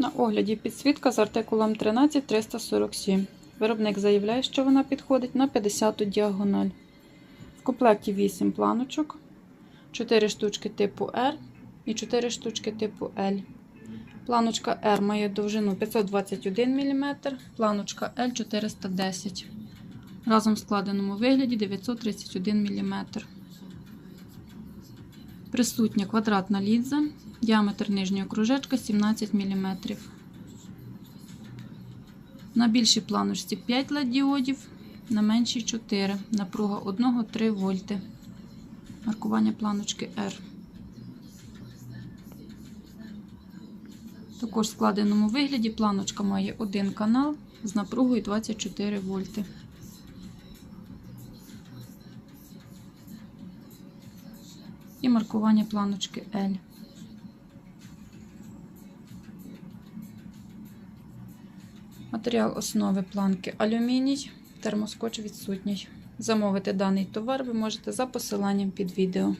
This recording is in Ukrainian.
На огляді підсвітка з артикулом 13347. Виробник заявляє, що вона підходить на 50-ту діагональ. В комплекті 8 планочок, 4 штучки типу R і 4 штучки типу L. Планочка R має довжину 521 мм, планочка L 410 Разом в складеному вигляді 931 мм. Присутня квадратна лінза, діаметр нижнього кружечка 17 мм. На більшій планочці 5 LED діодів, на меншій 4, напруга 1-3 вольти. Маркування планочки R. Також в складеному вигляді планочка має один канал з напругою 24 вольти. І маркування планочки L. Матеріал основи планки алюміній, термоскоч відсутній. Замовити даний товар ви можете за посиланням під відео.